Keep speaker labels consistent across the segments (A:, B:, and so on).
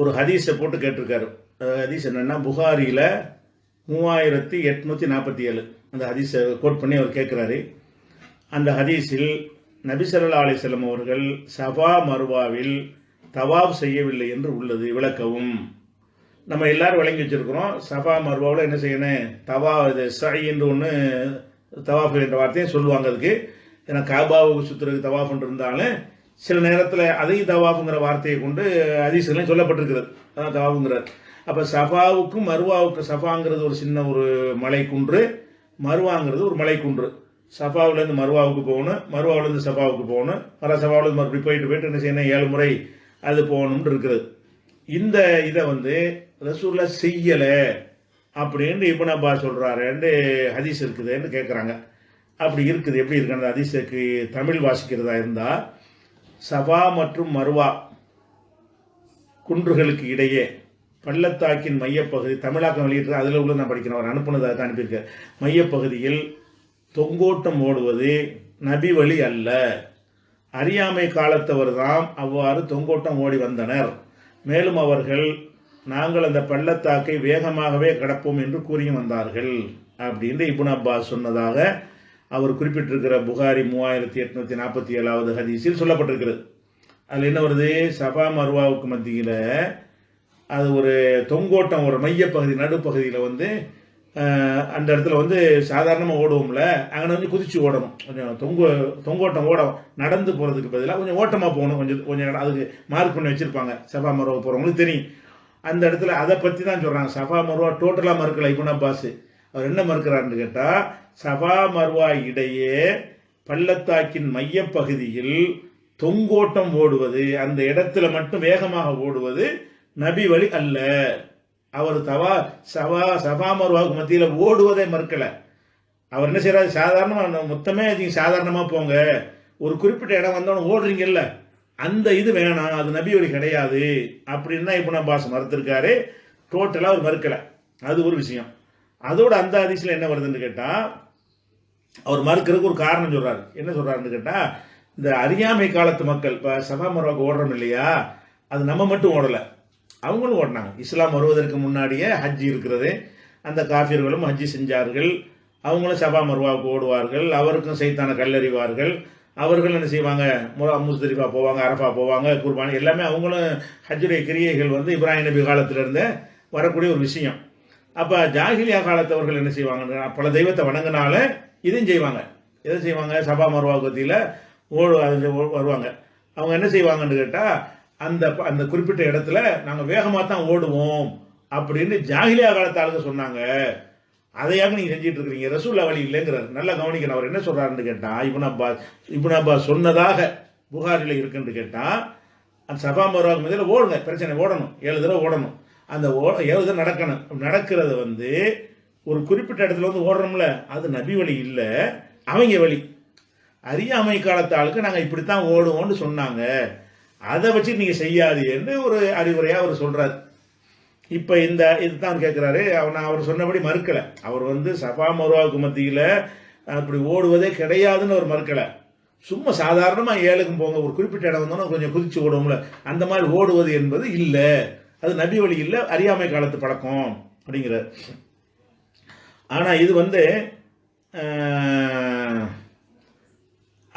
A: ஒரு ஹதீஸை போட்டு கேட்டிருக்காரு. ஹதீஸ் என்னென்னா புகாரியில் மூவாயிரத்தி எட்நூற்றி நாற்பத்தி ஏழு. அந்த ஹதீஸை கோட் பண்ணி அவர் கேட்குறாரு. அந்த ஹதீஸில் நபிசல்லா அலிசல்லம் அவர்கள் சபா மர்வாவில் தவாப் செய்யவில்லை என்று உள்ளது விளக்கவும். நம்ம எல்லாரும் விளங்கி வச்சிருக்கிறோம் சஃபா மர்வாவில் என்ன செய்யணும்? தவா இது சை என்று ஒன்று தவாஃப் என்ற வார்த்தையை சொல்லுவாங்க அதுக்கு. ஏன்னா காபாவுக்கு சுற்றுறதுக்கு தவாஃப்னு இருந்தாலும் சில நேரத்தில் அதையும் தவாஃபுங்கிற வார்த்தையை கொண்டு அதிசயம் சொல்லப்பட்டிருக்கிறது. அதான் தவாஃபுங்கிறார் அப்போ சஃபாவுக்கும் மருவாவுக்கும் சஃபாங்கிறது ஒரு சின்ன ஒரு மலை குன்று மருவாங்கிறது ஒரு மலை குன்று சஃபாவிலேருந்து மருவாவுக்கு போகணும் மருவாவிலேருந்து சஃபாவுக்கு போகணும். மர சஃபாவிலேருந்து மறுபடி போயிட்டு போயிட்டு என்ன செய்யணும்? ஏழு முறை அது போகணும்னு இருக்குது. இந்த இதை வந்து ரசூல்லா செய்யலை அப்படின்னு இப்போ நப்பா சொல்கிறாருன்னு ஹதீஸ் இருக்குதுன்னு கேட்குறாங்க அப்படி இருக்குது. எப்படி இருக்கு? அந்த ஹதீஸுக்கு தமிழ் வாசிக்கிறதா இருந்தால் சபா மற்றும் மர்வா குன்றுகளுக்கு இடையே பள்ளத்தாக்கின் மையப்பகுதி தமிழாக்கம் வெளியிட்டு அதில் உள்ள நான் படிக்கிறேன் அவர் அனுப்புனதாக தான் அனுப்பியிருக்கேன் மையப்பகுதியில் தொங்கோட்டம் ஓடுவது நபி வழி அல்ல. அறியாமை காலத்தவர் தாம் அவ்வாறு தொங்கோட்டம் ஓடி வந்தனர். மேலும் அவர்கள் நாங்கள் அந்த பள்ளத்தாக்கை வேகமாகவே கடப்போம் என்று கூறியும் வந்தார்கள். அப்படின்னு இபுன் அப்பாஸ் சொன்னதாக அவர் குறிப்பிட்டிருக்கிற புகாரி மூவாயிரத்தி எட்நூத்தி நாற்பத்தி ஏழாவது ஹதீஸில் சொல்லப்பட்டிருக்கிறது. அதில் என்ன வருது? சபா மருவாவுக்கு மத்தியில் அது ஒரு தொங்கோட்டம் ஒரு மையப்பகுதி நடுப்பகுதியில் வந்து அந்த இடத்துல வந்து சாதாரணமாக ஓடுவோம்ல அங்கே வந்து குதிச்சு ஓடணும். கொஞ்சம் தொங்கு தொங்கோட்டம் ஓட நடந்து போகிறதுக்கு பதிலாக கொஞ்சம் ஓட்டமாக போகணும். கொஞ்சம் கொஞ்சம் இடம் அதுக்கு மார்க் பண்ணி வச்சுருப்பாங்க. சபா மருவா போகிறவங்களுக்கு தெரியும். அந்த இடத்துல அதை பற்றி தான் சொல்கிறாங்க சபா மருவா டோட்டலாக மறுக்கலை இபுன் பாஸு அவர் என்ன மறுக்கிறாருன்னு கேட்டால் சபா மர்வா இடையே பள்ளத்தாக்கின் மையப்பகுதியில் தொங்கோட்டம் ஓடுவது அந்த இடத்துல மட்டும் வேகமாக ஓடுவது நபி வழி அல்ல. அவர் தவா சவா சபா மருவாவுக்கு மத்தியில் ஓடுவதை மறுக்கல. அவர் என்ன செய்யறாரு சாதாரணமாக மொத்தமே நீங்கள் சாதாரணமாக போங்க. ஒரு குறிப்பிட்ட இடம் வந்தவன ஓடுறீங்கல்ல அந்த இது வேணாம் அது நபி வழி கிடையாது. அப்படின்னு தான் இப்போ பாஸ் மறுத்திருக்காரு. டோட்டலாக அவர் மறுக்கலை. அது ஒரு விஷயம். அதோட அந்த அதிசயில் என்ன வருதுன்னு கேட்டால் அவர் மறுக்கிறதுக்கு ஒரு காரணம் சொல்கிறாரு என்ன சொல்கிறாருன்னு கேட்டால் இந்த அறியாமை காலத்து மக்கள் இப்போ சபா மருவாக்கு ஓடுறோம் இல்லையா? அது நம்ம மட்டும் ஓடலை. அவங்களும் ஓடினாங்க. இஸ்லாம் வருவதற்கு முன்னாடியே ஹஜ்ஜி இருக்கிறது. அந்த காஃபியர்களும் ஹஜ்ஜி செஞ்சார்கள். அவங்களும் சபா மருவாவுக்கு ஓடுவார்கள். அவருக்கும் சைத்தான கல்லறிவார்கள் அவர்கள் என்ன செய்வாங்க? முரா- முஸ்தரிஃபா போவாங்க அரஃபா போவாங்க குர்பானி எல்லாமே அவங்களும் ஹஜ்ஜுடைய கிரியைகள் வந்து இப்ராஹிம் நபி காலத்திலிருந்து வரக்கூடிய ஒரு விஷயம். அப்போ ஜாகிலியா காலத்தவர்கள் என்ன செய்வாங்க பல தெய்வத்தை வணங்கினால இதையும் செய்வாங்க. எதை செய்வாங்க? சபா மருவாக்கத்தியில் ஓடு அது ஓ- வருவாங்க. அவங்க என்ன செய்வாங்கன்னு கேட்டால் அந்த ப- அந்த குறிப்பிட்ட இடத்துல நாங்கள் வேகமாக தான் ஓடுவோம் அப்படின்னு ஜாகிலியா காலத்தாளுங்க சொன்னாங்க. அதையாக நீங்கள் செஞ்சுட்டு இருக்கிறீங்க. ரசூல்லா வழி இல்லைங்கிறார். நல்லா கவனிக்கணும். அவர் என்ன சொல்கிறாருன்னு கேட்டால் இப்னு அப்பா இப்னு அப்பா சொன்னதாக புகாரில் இருக்குன்னு கேட்டால் அந்த சபா மருவாக்கு மதியில் ஓடுங்க. பிரச்சனை ஓடணும். ஏழு தடவை ஓடணும். அந்த ஓ ஏழு நடக்கணும். நடக்கிறது வந்து ஒரு குறிப்பிட்ட இடத்துல வந்து ஓடுறோம்ல அது நபி வழி இல்லை அவங்க வழி. அறியாமை காலத்து ஆளுக்கு நாங்கள் இப்படித்தான் ஓடுவோம்னு சொன்னாங்க. அதை வச்சு நீங்கள் என்று ஒரு அறிவுரையாக அவர் சொல்றாரு. இப்போ இந்த இதுதான் கேட்குறாரு அவன் அவர் சொன்னபடி மறுக்கலை. அவர் வந்து சபா மருவாவுக்கு மத்தியில் அப்படி ஓடுவதே கிடையாதுன்னு அவர் மறுக்கலை. சும்மா சாதாரணமாக ஏழுக்கும் போங்க ஒரு குறிப்பிட்ட இடம் வந்தோன்னா கொஞ்சம் குதிச்சு ஓடுவோம்ல. அந்த மாதிரி ஓடுவது என்பது இல்லை. அது நபி வழி இல்லை அறியாமை காலத்து பழக்கம் அப்படிங்கிறார் ஆனால் இது வந்து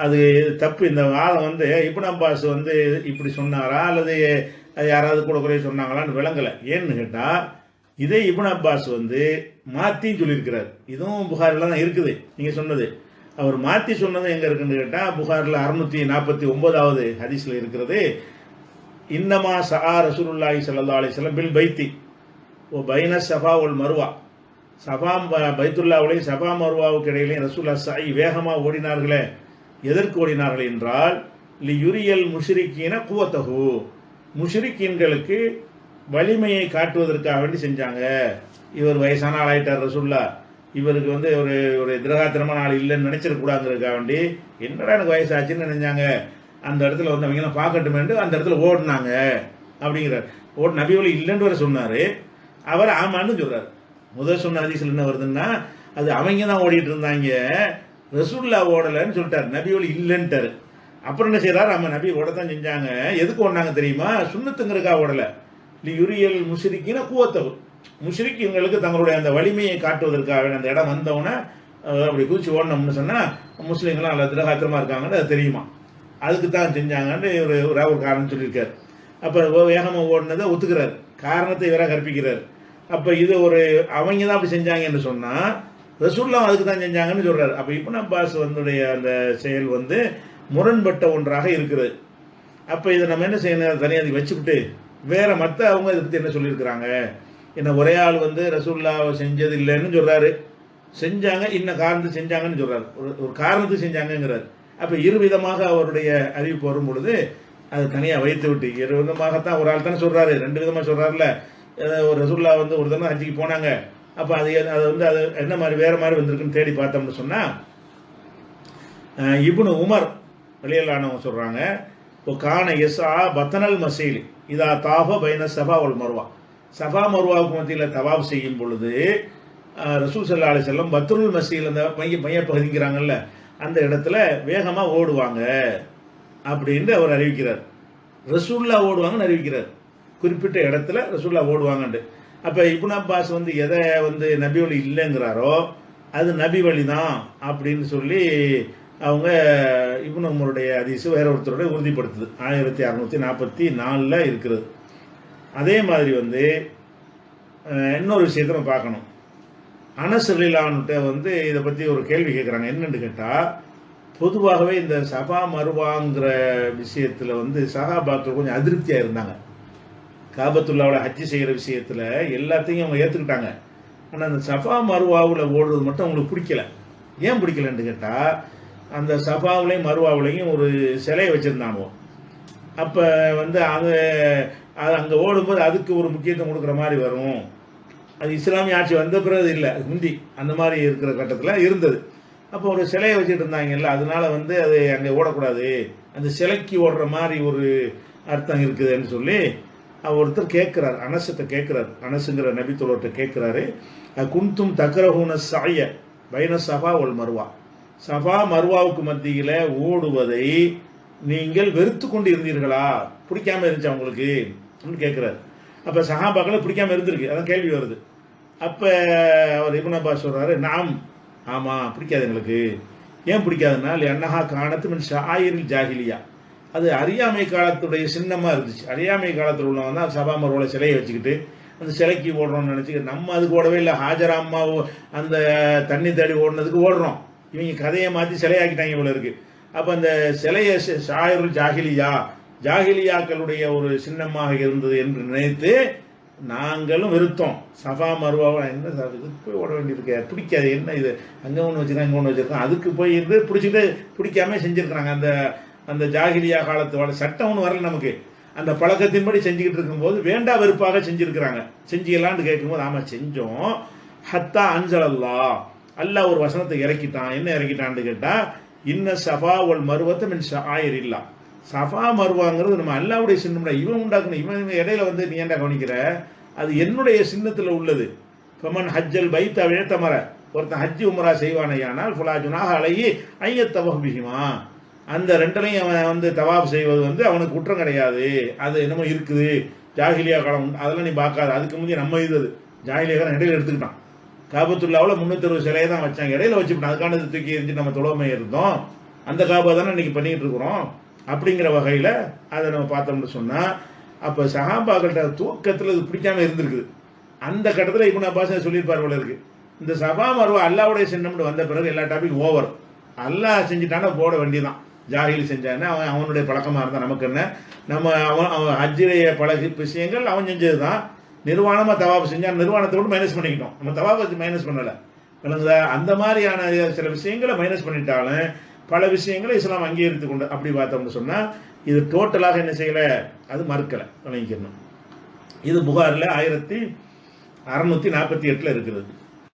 A: அது தப்பு. இந்த வாதம் வந்து இப்னு அப்பாஸ் வந்து இப்படி சொன்னாரா? அல்லது அது யாராவது கூட குறைய சொன்னாங்களான்னு விளங்கலை. ஏன்னு கேட்டால் இதே இப்னு அப்பாஸ் வந்து மாற்றியும் சொல்லியிருக்கிறார். இதுவும் புகாரில் தான் இருக்குது. நீங்கள் சொன்னது. அவர் மாற்றி சொன்னது எங்கே இருக்குன்னு கேட்டால் புகாரில் அறுநூற்றி நாற்பத்தி ஒன்பதாவது ஹதீஸில் இருக்கிறது. இன்னமா சஹா ரசூலுல்லாஹி சல்லா அலிஸ்லாம் பில் பைத்தி. ஓ பைன சஃபா உல் மருவா. சஃபா ப- பைத்துல்லாவுலையும் சஃபா மருவாவுக்கு இடையிலையும் ரசூல்லா சாய் வேகமாக ஓடினார்களே. எதற்கு ஓடினார்கள் என்றால் லி யுரியல் முஷிரிக்கீன குவத்தகு முஷிரிக்கீன்களுக்கு வலிமையை காட்டுவதற்காக வேண்டி செஞ்சாங்க. இவர் வயசான ஆளாயிட்டார் ரசூல்லா இவருக்கு வந்து ஒரு ஒரு திரகாத்திரமான ஆள் இல்லைன்னு நினச்சிடக்கூடாதுங்கிறதுக்காக வேண்டி என்னடா எனக்கு வயசாச்சுன்னு நினைஞ்சாங்க. அந்த இடத்துல வந்து அவங்க பார்க்கட்டுமேண்டு அந்த இடத்துல ஓடினாங்க. அப்படிங்கிறார். ஓட் நபிவலி இல்லைன்னு வர சொன்னார். அவர் ஆமான்னு சொல்றாரு. முதல் சொன்ன அதிசல் என்ன வருதுன்னா அது அவங்க தான் ஓடிட்டு இருந்தாங்க. ரசூல்லா ஓடலைன்னு சொல்லிட்டாரு. நபிவலி இல்லைன்ட்டாரு. அப்புறம் என்ன செய்கிறார் நம்ம நபி ஓட தான் செஞ்சாங்க. எதுக்கு ஓடினாங்க தெரியுமா? சுண்ணத்துங்கிறக்கா ஓடல. யுரியல் முஷிரிக்கின கூவத்தகு முஷ்ரிக்குங்களுக்கு தங்களுடைய அந்த வலிமையை காட்டுவதற்காக அந்த இடம் வந்தவுடனே அப்படி குதிச்சு ஓடணும்னு சொன்னால் முஸ்லீம்களாம் அல்ல திரகாத்திரமா இருக்காங்கன்னு அது தெரியுமா? அதுக்கு தான் செஞ்சாங்கன்னு இவர் ஒரு ஒரு காரணம் சொல்லியிருக்கார். அப்போ வேகமாக ஓடினதை ஒத்துக்கிறார். காரணத்தை இவராக கற்பிக்கிறார். அப்போ இது ஒரு அவங்க தான் அப்படி செஞ்சாங்கன்னு சொன்னால் ரசூல்லாம் அதுக்கு தான் செஞ்சாங்கன்னு சொல்கிறார் அப்போ இப்னு அப்பாஸ் வந்துடைய அந்த செயல் வந்து முரண்பட்ட ஒன்றாக இருக்கிறது அப்போ இதை நம்ம என்ன செய்யணும்? தனியாக அதை வச்சுக்கிட்டு வேற மற்ற அவங்க இதை பற்றி என்ன சொல்லியிருக்கிறாங்க? என்ன ஒரே ஆள் வந்து ரசூல்லாவை செஞ்சது இல்லைன்னு சொல்கிறாரு செஞ்சாங்க இன்ன காரணத்தை செஞ்சாங்கன்னு சொல்கிறார் ஒரு ஒரு காரணத்துக்கு செஞ்சாங்கங்கிறார். அப்போ இருவிதமாக அவருடைய அறிவிப்பு வரும் பொழுது அது தனியாக வைத்து விட்டு இரு விதமாகத்தான் ஒரு ஆள் தானே சொல்றாரு ரெண்டு விதமாக சொல்றாருல ஒரு ரசுல்லா வந்து ஒரு தடவை ஹஜ்ஜிக்கு போனாங்க. அப்போ அது அது வந்து அது என்ன மாதிரி வேற மாதிரி வந்திருக்குன்னு தேடி பார்த்தோம்னு சொன்னா இபுனு உமர் வெளியிலானவங்க சொல்றாங்க இப்போ கான எஸ்ஆ பத்தனல் மசீல் இதா தாஃப பைன சபா ஒல் மருவா. சபா மருவாவுக்கு மத்தியில் தவாப் செய்யும் பொழுது ரசூல் சல்லா அலி செல்லம் பத்ருல் மசீல் அந்த மைய மையப்பகுதிங்கிறாங்கல்ல அந்த இடத்துல வேகமாக ஓடுவாங்க அப்படின்னு அவர் அறிவிக்கிறார். ரசூல்லா ஓடுவாங்கன்னு அறிவிக்கிறார். குறிப்பிட்ட இடத்துல ரசூல்லா ஓடுவாங்கன்ட்டு. அப்போ இபுன் அப்பாஸ் வந்து எதை வந்து நபி வழி இல்லைங்கிறாரோ அது நபி வழி தான் அப்படின்னு சொல்லி அவங்க இப்னு உமருடைய அதிசு வேற ஒருத்தரோட உறுதிப்படுத்துது. ஆயிரத்தி அறநூற்றி நாற்பத்தி நாலில் இருக்கிறது. அதே மாதிரி வந்து இன்னொரு விஷயத்த நம்ம பார்க்கணும். அனசலிலான்ட்ட வந்து இதை பற்றி ஒரு கேள்வி கேட்குறாங்க என்னன்னு கேட்டால் பொதுவாகவே இந்த சபா மருவாங்கிற விஷயத்தில் வந்து சகாபாக்கள் கொஞ்சம் அதிருப்தியாக இருந்தாங்க. காபத்துல்லாவோட ஹஜ்ஜி செய்கிற விஷயத்தில் எல்லாத்தையும் அவங்க ஏற்றுக்கிட்டாங்க ஆனால் அந்த சஃபா மருவாவில் ஓடுறது மட்டும் அவங்களுக்கு பிடிக்கல. ஏன் பிடிக்கலன்னு கேட்டால் அந்த சஃபாவிலையும் மருவாவிலையும் ஒரு சிலையை வச்சுருந்தாங்க. அப்போ வந்து அது அது அங்கே ஓடும்போது அதுக்கு ஒரு முக்கியத்துவம் கொடுக்குற மாதிரி வரும். அது இஸ்லாமிய ஆட்சி வந்த பிறகு இல்லை அது முந்தி. அந்த மாதிரி இருக்கிற கட்டத்தில் இருந்தது. அப்போ ஒரு சிலையை வச்சுட்டு இருந்தாங்கல்ல அதனால வந்து அது அங்கே ஓடக்கூடாது. அந்த சிலைக்கு ஓடுற மாதிரி ஒரு அர்த்தம் இருக்குதுன்னு சொல்லி ஒருத்தர் கேட்குறார் அனசத்தை கேட்குறார் அனசுங்கிற நபித்தோழர்கிட்ட கேட்குறாரு குந்தும் தக்கரஹூன சாய பைன சபா ஒல் மருவா. சபா மருவாவுக்கு மத்தியில் ஓடுவதை நீங்கள் வெறுத்து கொண்டு இருந்தீர்களா? பிடிக்காம இருந்துச்சா உங்களுக்கு? அப்படின்னு கேட்குறாரு அப்போ சஹாபாக்களை பிடிக்காம இருந்திருக்கு. அதான் கேள்வி வருது. அப்போ அவர் இப்னு அப்பாஸ் சொல்றாரு நாம் ஆமாம் பிடிக்காது எங்களுக்கு. ஏன் பிடிக்காதுன்னா அன்னஹா காணத்து மின் ஷாயிரில் ஜாகிலியா. அது அறியாமை காலத்துடைய சின்னமாக இருந்துச்சு. அறியாமை காலத்தில் உள்ளவங்க தான் சபா மருவல சிலையை வச்சுக்கிட்டு அந்த சிலைக்கு ஓடுறோம்னு நினச்சிக்கிட்டு நம்ம அதுக்கு ஓடவே இல்லை. ஹாஜரா அம்மா அந்த தண்ணி தேடி ஓடுனதுக்கு ஓடுறோம். இவங்க கதையை மாற்றி சிலையாக்கிட்டாங்க இவ்வளோ இருக்குது அப்போ அந்த சிலையை ஷ- ஷாயிருல் ஜாகிலியா ஜாகிலியாக்களுடைய ஒரு சின்னமாக இருந்தது என்று நினைத்து நாங்களும் வெறுத்தோம் சஃபா மருவாவை என்ன சார் இதுக்கு போய் ஓட வேண்டியிருக்க. பிடிக்காது. என்ன இது? அங்கே ஒன்று வச்சிருக்காங்க இங்கே ஒன்று வச்சிருக்காங்க அதுக்கு போய் இருந்து பிடிச்சிட்டு பிடிக்காம செஞ்சுருக்குறாங்க. அந்த அந்த ஜாகிரியா காலத்து வாழ சட்டம் ஒன்று வரல நமக்கு. அந்த பழக்கத்தின்படி செஞ்சுக்கிட்டு இருக்கும்போது வேண்டா வெறுப்பாக செஞ்சுருக்கிறாங்க. செஞ்சீங்களான்னு கேட்கும்போது ஆமாம் செஞ்சோம். ஹத்தா அஞ்சலல்லா அல்லாஹ் ஒரு வசனத்தை இறக்கிட்டான். என்ன இறக்கிட்டான்னு கேட்டால் இன்ன சஃபா ஒல் மருவத்தை மின் ஷாயிர் இல்லா. சஃபா மருவாங்கிறது நம்ம அல்லாவுடைய சின்னம்டா. இவன் உண்டாக்குன இவன் இடையில வந்து நீ ஏன்டா கவனிக்கிற? அது என்னுடைய சின்னத்தில் உள்ளது. கமன் ஹஜ்ஜல் பைத்த விழத்தமர ஒருத்தன் ஹஜ்ஜி உமரா செய்வானையானால் ஃபுலாஜுனாக அழகி ஐயத்தவபிகிமா அந்த ரெண்டுலையும் அவன் வந்து தவாப் செய்வது வந்து அவனுக்கு குற்றம் கிடையாது. அது என்னமோ இருக்குது. ஜாகிலியா காலம் அதெல்லாம் நீ பார்க்காத. அதுக்கு முந்தைய நம்ம இது அது. ஜாகிலியா காலம் இடையில எடுத்துக்கிட்டான். காபத்துல்லாவில் முந்நூற்றறுபது சிலையை தான் வச்சாங்க. இடையில வச்சுக்கிட்டான். அதுக்கான தூக்கி எரிஞ்சு நம்ம தொழுவமை இருந்தோம். அந்த காபா தானே இன்னைக்கு பண்ணிக்கிட்டு இருக்கிறோம். அப்படிங்கிற வகையில் அதை நம்ம பார்த்தோம்னு சொன்னால் அப்போ சஹாபாக்கள்கிட்ட தூக்கத்தில் இது பிடிக்காம இருந்திருக்குது. அந்த கட்டத்தில் இப்போ நான் பாச சொல்லியிருப்பார் போல இருக்கு. இந்த சபா மருவா அல்லாவுடைய சின்னம்னு வந்த பிறகு எல்லா டாபிக் ஓவர் அல்லாஹ் செஞ்சுட்டானா போட வேண்டியதான் ஜாகில் செஞ்சானே அவன் அவனுடைய பழக்கமாக இருந்தால் நமக்கு என்ன? நம்ம அவன் அவன் அஜிரைய பழகு விஷயங்கள் அவன் செஞ்சது தான் நிர்வாணமாக தவாப் செஞ்சான் நிர்வாணத்தை மைனஸ் பண்ணிக்கிட்டோம். நம்ம தவாப் மைனஸ் பண்ணலை. விளங்குதா? அந்த மாதிரியான சில விஷயங்களை மைனஸ் பண்ணிட்டாலும் பல விஷயங்களை இஸ்லாம் அங்கீகரித்து கொண்டு அப்படி பார்த்தோம்னு சொன்னால் இது டோட்டலாக என்ன செய்யலை? அது மறுக்கலை விளங்கிக்கணும் இது புகாரில் ஆயிரத்தி அறநூற்றி நாற்பத்தி எட்டில் இருக்கிறது